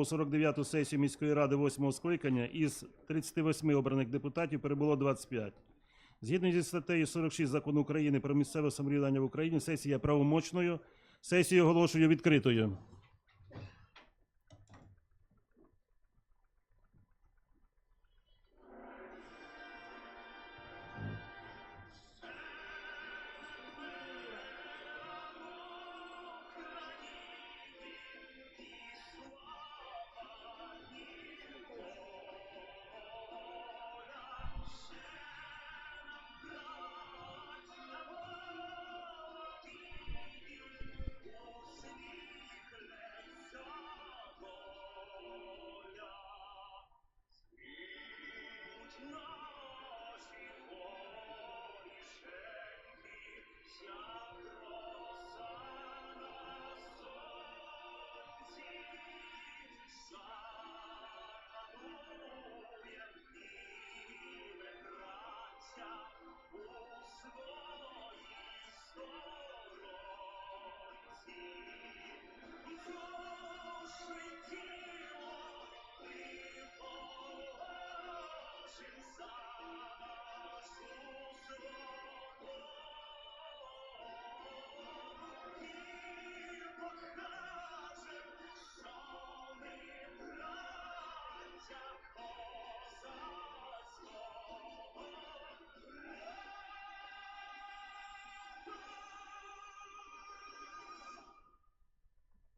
49-ту сесію міської ради 8 скликання із 38 обраних депутатів перебуло 25. Згідно зі статтею 46 закону України про місцеве самоврядування в Україні, сесія правомочною. Сесію оголошую відкритою.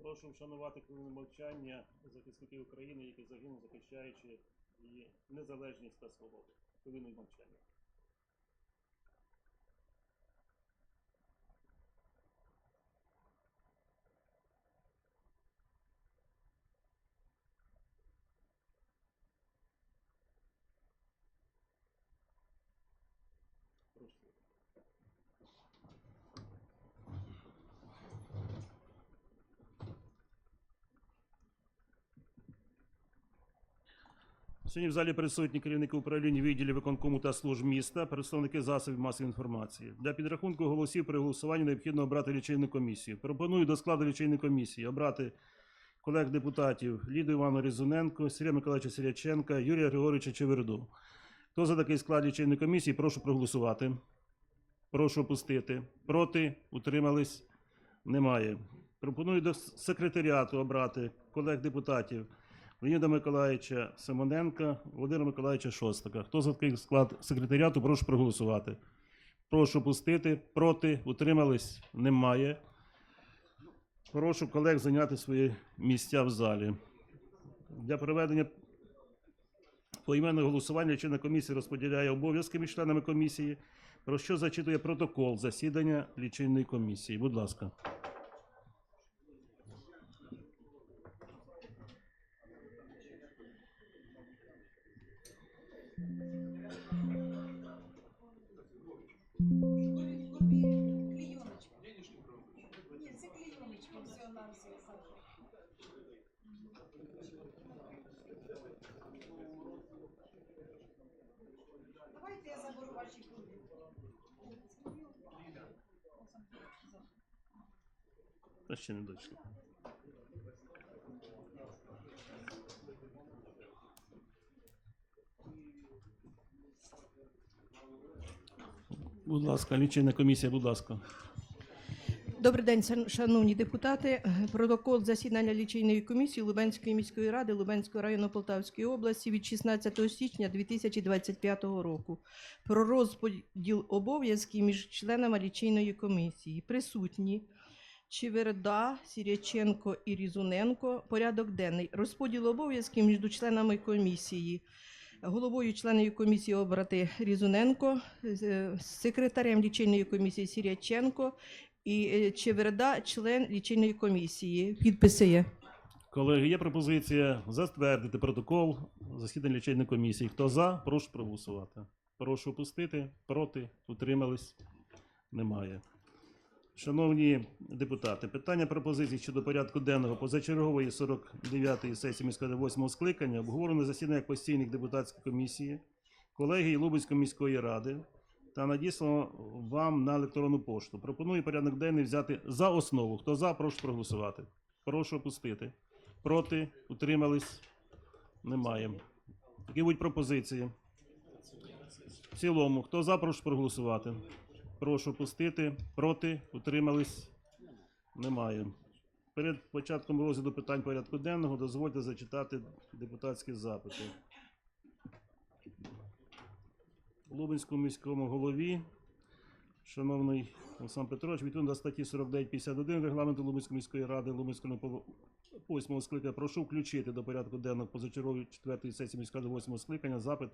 Прошу вшанувати хвилину мовчання захисників України, які загинули, захищаючи її незалежність та свободу. Хвилину мовчання. Прошу. Сьогодні в залі присутні керівники управління відділів виконкому та служб міста, представники засобів масової інформації. Для підрахунку голосів при голосуванні необхідно обрати лічильну комісію. Пропоную до складу лічильної комісії обрати колег депутатів Ліду Івану Різуненко, Сергія Миколаївича Сиряченка, Юрія Григоровича Чеверду. Хто за такий склад лічильної комісії, прошу проголосувати. Прошу опустити. Проти? Утримались? Немає. Пропоную до секретаріату обрати колег депутатів Леоніда Миколаївича Симоненка, Володимира Миколаївича Шостака. Хто за такий склад секретаріату, прошу проголосувати. Прошу пустити. Проти? Утримались? Немає. Прошу колег зайняти свої місця в залі. Для проведення поіменного голосування члена комісії розподіляє обов'язки між членами комісії, про що зачитує протокол засідання лічильної комісії. Будь ласка. Та ще не дійшло. Будь ласка, лічильна комісія, будь ласка. Добрий день, шановні депутати. Протокол засідання лічильної комісії Лубенської міської ради Лубенського району Полтавської області від 16 січня 2025 року про розподіл обов'язків між членами лічильної комісії. Присутні Чеверда, Сіряченко і Різуненко. Порядок денний. Розподіл обов'язків між членами комісії. Головою членів комісії обрати Різуненко, секретарем лічильної комісії Сіряченко і е, Чеверда, член лічильної комісії. Підписи є. Колеги, є пропозиція затвердити протокол засідання лічильної комісії. Хто за, прошу проголосувати. Прошу опустити. Проти, утримались. Немає. Шановні депутати, питання пропозицій щодо порядку денного позачергової 49-ї сесії міської 8 скликання обговорено на засіданнях постійних депутатської комісії, колегії Лубенської міської ради та надіслано вам на електронну пошту. Пропоную порядок денний взяти за основу. Хто за, прошу проголосувати. Прошу опустити. Проти? Утримались? Немає. Які будуть пропозиції? В цілому. Хто за, прошу проголосувати. Прошу пустити. Проти? Утримались? Немає. Перед початком розгляду питань порядку денного дозвольте зачитати депутатські запити. Лубенському міському голові, шановний Олександр Петрович, відповідно до статті 49.51 регламенту Лубенської міської ради Лубенського полу- восьмого скликання, прошу включити до порядку денного позачергової четвертої сесії міської ради скликання запит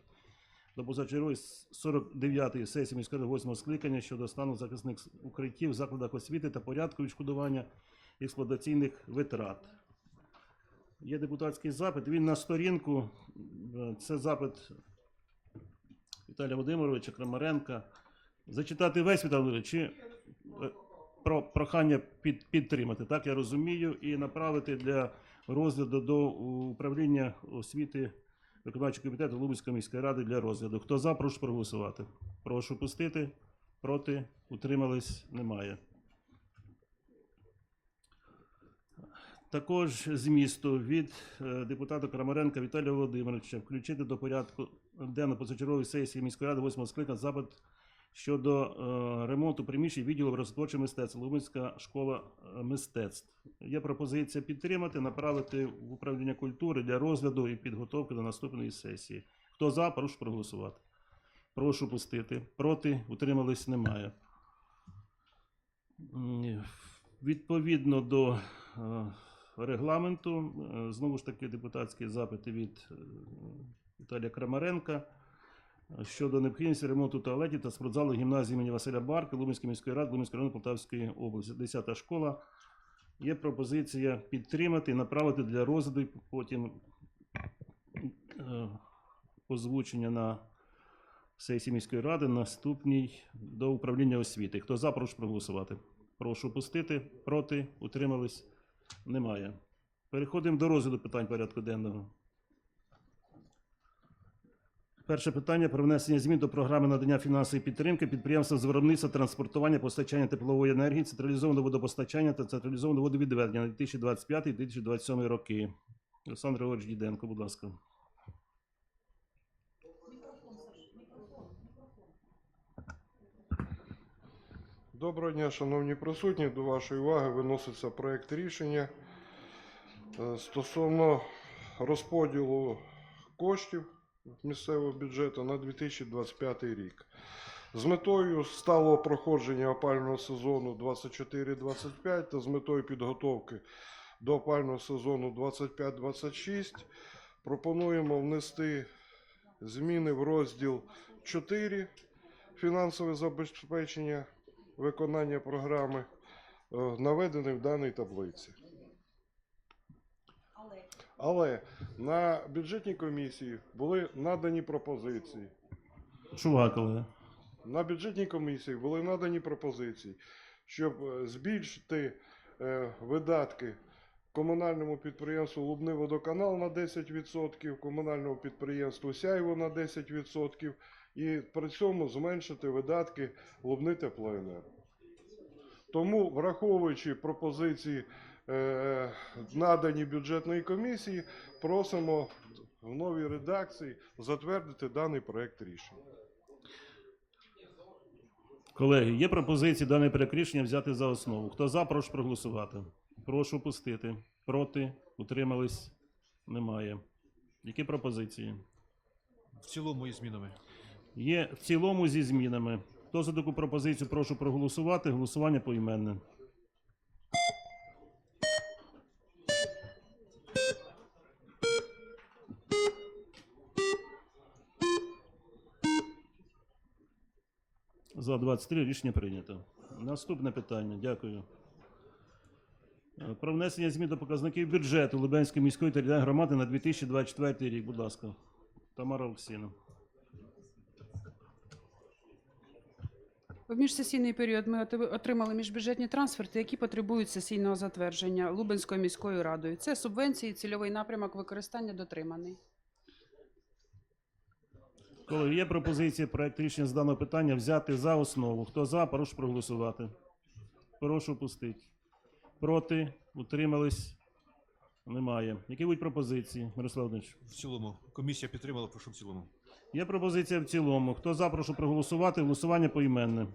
до позачергової 49-ї сесії міської восьмого скликання щодо стану захисних укриттів в закладах освіти та порядку відшкодування експлуатаційних витрат. Є депутатський запит. Він на сторінку. Це запит Віталія Володимировича Крамаренка. Зачитати весь Віталій чи е, про прохання під, підтримати, так я розумію, і направити для розгляду до управління освіти виконавчого комітету Лубенської міської ради для розгляду. Хто за, прошу проголосувати. Прошу пустити. Проти, утримались, немає. Також з місту від е, депутата Крамаренка Віталія Володимировича включити до порядку денного позачергової сесії міської ради 8 скликання запит щодо е, ремонту приміщень відділу образотворчого мистецтва Лубенська школа е, мистецтв. Є пропозиція підтримати, направити в управління культури для розгляду і підготовки до наступної сесії. Хто за, прошу проголосувати. Прошу пустити. Проти, утримались, немає. Відповідно до е, регламенту, е, знову ж таки, депутатські запити від Віталія Крамаренка е, щодо необхідності ремонту туалетів та спортзалу гімназії імені Василя Барки Лубенської міської ради Лубенського району Полтавської області. 10 школа. Є пропозиція підтримати і направити для розгляду, потім е, озвучення на сесії міської ради наступній до управління освіти. Хто за, прошу проголосувати. Прошу пустити. Проти. Утримались. Немає. Переходимо до розгляду питань порядку денного. Перше питання про внесення змін до програми надання фінансової підтримки підприємствам з виробництва, транспортування, постачання теплової енергії, централізованого водопостачання та централізованого водовідведення на 2025-2027 роки. Олександр Григорович Діденко, будь ласка. Доброго дня, шановні присутні. До вашої уваги виноситься проект рішення е, стосовно розподілу коштів місцевого бюджету на 2025 рік. З метою сталого проходження опального сезону 24-25 та з метою підготовки до опального сезону 25-26 пропонуємо внести зміни в розділ 4 фінансове забезпечення виконання програми, е, наведений в даній таблиці. Але на бюджетній комісії були надані пропозиції. Колеги. На бюджетній комісії були надані пропозиції, щоб е, збільшити е, видатки комунальному підприємству Лубний водоканал на 10%, комунальному підприємству Сяйво на 10% і при цьому зменшити видатки Лубни теплоенерго. Тому, враховуючи пропозиції, надані бюджетної комісії, просимо в новій редакції затвердити даний проект рішення. Колеги, є пропозиції даний проект рішення взяти за основу. Хто за, прошу проголосувати. Прошу пустити. Проти, утримались, немає. Які пропозиції? В цілому із змінами. Є в цілому зі змінами. Хто за таку пропозицію, прошу проголосувати. Голосування поіменне. За 23 рішення прийнято. Наступне питання. Дякую. Е, Про внесення змін до показників бюджету Лубенської міської територіальної громади на 2024 рік. Будь ласка. Тамара Олексійовна. В міжсесійний період ми отримали міжбюджетні трансферти, які потребують сесійного затвердження Лубенською міською радою. Це субвенції, цільовий напрямок використання дотриманий. Коли є пропозиція проект рішення з даного питання взяти за основу. Хто за, прошу проголосувати. Прошу пустити. Проти, утримались. Немає. Які будуть пропозиції, Мирослав Володимирович? В цілому. Комісія підтримала, прошу в цілому. Є пропозиція в цілому. Хто за, прошу проголосувати. Голосування поіменне.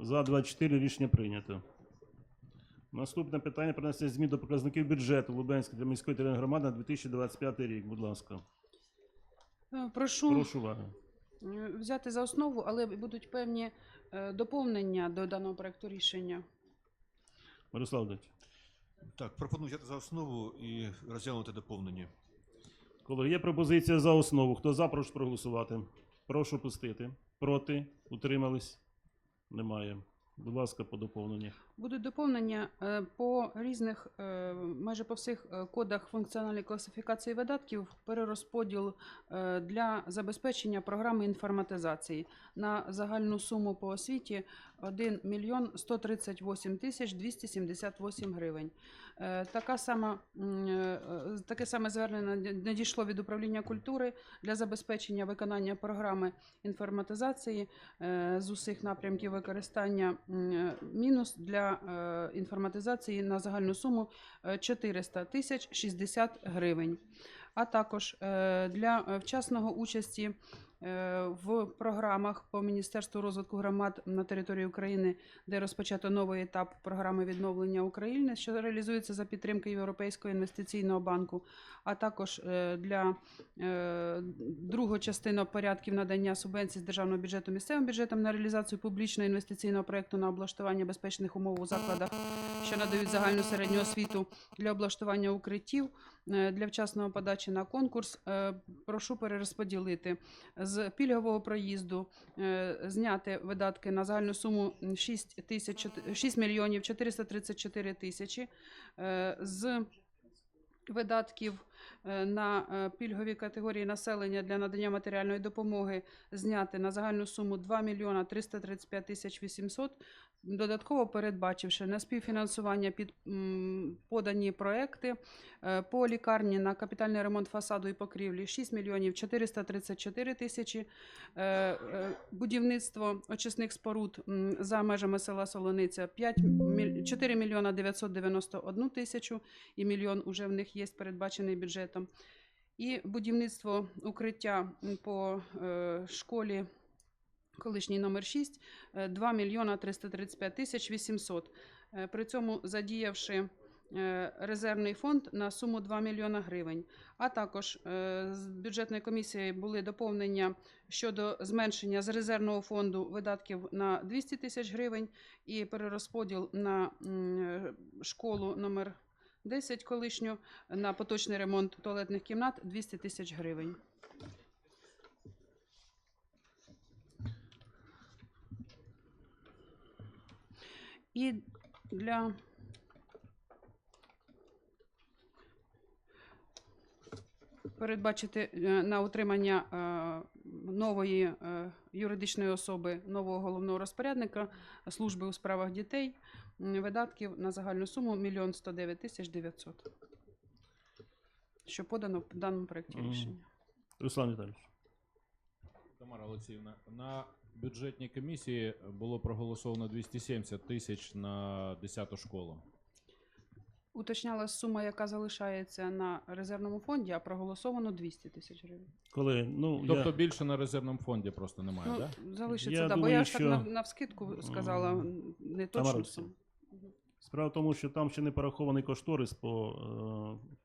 За 24 рішення прийнято. Наступне питання про внесення змін до показників бюджету Лубенської та міської територіальної громади на 2025 рік. Будь ласка. Е, Прошу, Прошу уваги. е, взяти за основу, але будуть певні е, доповнення до даного проекту рішення. Мирослав Володимирович. Так, пропоную взяти за основу і розглянути доповнення. Колеги, є пропозиція за основу. Хто за, прошу проголосувати. Прошу пустити. Проти? Утримались? Немає. Будь ласка, по доповненню. Будуть доповнення е, по різних, е, майже по всіх е, кодах функціональної класифікації видатків, перерозподіл для забезпечення програми інформатизації на загальну суму по освіті 1 мільйон 138 тисяч 278 гривень. Е, Така сама, е, таке саме звернення надійшло від управління культури для забезпечення виконання програми інформатизації е, з усіх напрямків використання мінус для інформатизації на загальну суму е, 400 тисяч 60 гривень. А також для вчасного участі в програмах по Міністерству розвитку громад на території України, де розпочато новий етап програми відновлення України, що реалізується за підтримки Європейського інвестиційного банку, а також е, для е, другу частину порядків надання субвенцій з державного бюджету місцевим бюджетом на реалізацію публічного інвестиційного проекту на облаштування безпечних умов у закладах, що надають загальну середню освіту для облаштування укриттів. е, для вчасного подачі на конкурс. Е, Прошу перерозподілити з пільгового проїзду, е, зняти видатки на загальну суму 6, тисяч, 6 мільйонів 434 тисячі. Е, З видатків е, на е, пільгові категорії населення для надання матеріальної допомоги зняти на загальну суму 2 мільйона 335 тисяч 800, додатково передбачивши на співфінансування під подані проекти е, по лікарні на капітальний ремонт фасаду і покрівлі 6 мільйонів 434 тисячі, е, е, будівництво очисних споруд за межами села Солониця 5 4 мільйона 991 тисячу і мільйон уже в них є передбачений бюджетом. І будівництво укриття по школі колишній номер 6 е, 2 мільйона 335 тисяч 800. Е, При цьому задіявши е, резервний фонд на суму 2 мільйона гривень. А також е, з бюджетної комісії були доповнення щодо зменшення з резервного фонду видатків на 200 тисяч гривень і перерозподіл на е, школу номер 10 колишню на поточний ремонт туалетних кімнат 200 тисяч гривень. І для передбачити е, на утримання е, нової е, юридичної особи, нового головного розпорядника служби у справах дітей видатків на загальну суму 1 109 тисяч 900, що подано в даному проєкті рішення. Руслан Віталійович. Тамара Олексіївна, на бюджетній комісії було проголосовано 270 тисяч на 10-ту школу. Уточняла сума, яка залишається на резервному фонді, а проголосовано 200 тисяч гривень. Колеги, ну Тобто я... більше на резервному фонді просто немає, Ну, так? залишиться, Я да, бо я ж так що- на, навскидку сказала не суму. Справа в тому, що там ще не порахований кошторис по, е,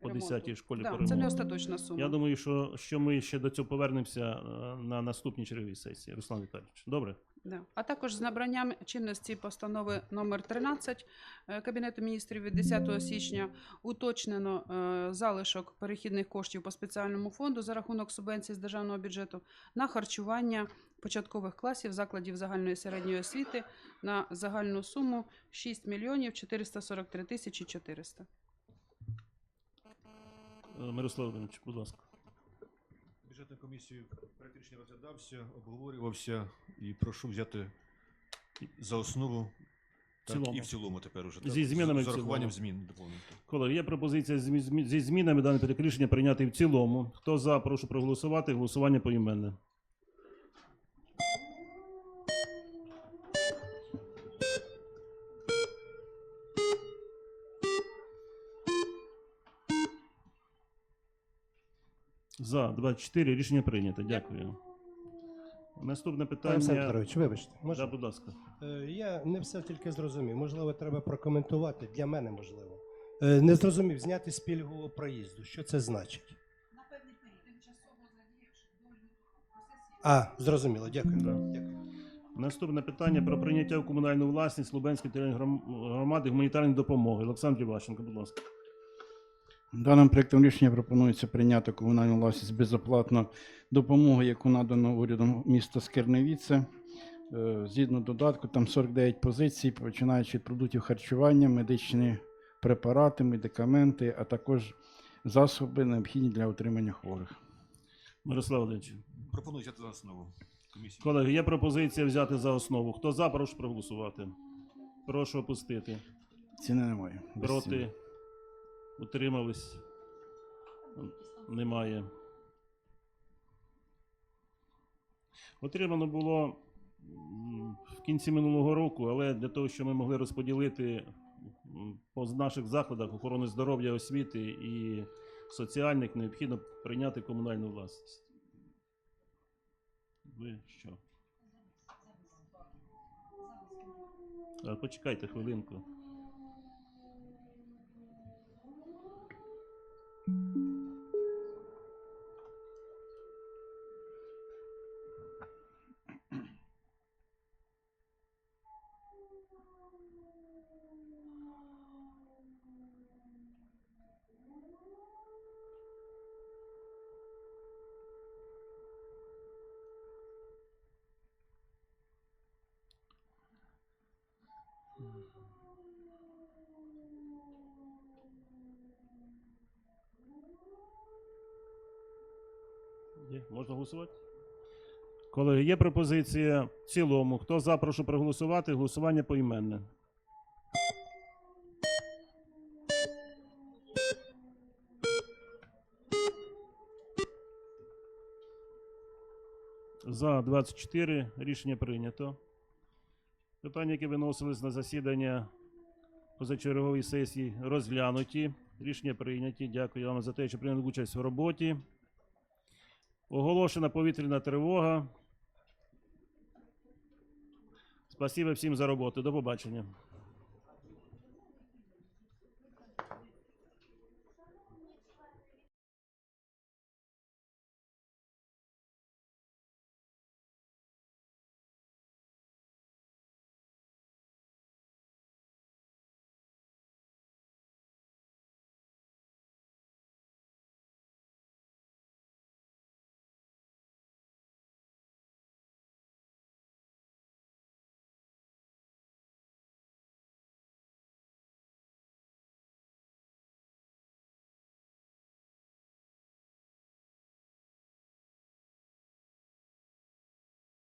по Ремонту. 10-й школі Да, по це не остаточна сума. Я думаю, що, що ми ще до цього повернемося е, на наступній черговій сесії. Руслан Віталійович. Добре? Да. А також з набранням чинності постанови номер 13 е, Кабінету міністрів від 10 січня уточнено е, залишок перехідних коштів по спеціальному фонду за рахунок субвенцій з державного бюджету на харчування початкових класів закладів загальної середньої освіти на загальну суму 6 мільйонів 443 тисячі 400. Мирослав Володимирович, будь ласка. Бюджетна комісія проект рішення розглядався, обговорювався і прошу взяти за основу так, цілому. І в цілому тепер уже. Зі змінами в З урахуванням змін доповнити. Колеги, є пропозиція змі- зі змінами дане рішення прийняти в цілому. Хто за, прошу проголосувати. Голосування поіменне. За 24 рішення прийнято. Дякую. Наступне Пане Олександр питання. Петрович, вибачте, Да, можна? будь ласка. Е, Я не все тільки зрозумів. Можливо, треба прокоментувати. Для мене можливо. Е, Не зрозумів зняти з пільгового проїзду. Що це значить? А, зрозуміло, дякую. Да. дякую. Наступне питання про прийняття в комунальну власність Лубенської територіальної гром- громади гуманітарної допомоги. Олександр Іващенко, будь ласка. Даним проектом рішення пропонується прийняти комунальну власність безоплатно допомогу, яку надано урядом міста Скерневіце. Е, Згідно додатку, там 49 позицій, починаючи від продуктів харчування, медичні препарати, медикаменти, а також засоби, необхідні для утримання хворих. Мирослав Володимирович. Пропоную взяти за основу. Комісію. Колеги, є пропозиція взяти за основу. Хто за, прошу проголосувати. Прошу опустити. Ціни немає. без Проти. ціни. Утримались. Немає. Отримано було в кінці минулого року, але для того, щоб ми могли розподілити по наших закладах охорони здоров'я, освіти і соціальних, необхідно прийняти комунальну власність. Ви що? Почекайте хвилинку. Є, можна голосувати? Колеги, є пропозиція в цілому. Хто за, прошу проголосувати. Голосування поіменне. За 24 рішення прийнято. Питання, які виносились на засідання позачергової сесії, розглянуті. Рішення прийняті. Дякую вам за те, що прийняли участь в роботі. Оголошена повітряна тривога. Спасибо всім за роботу. До побачення.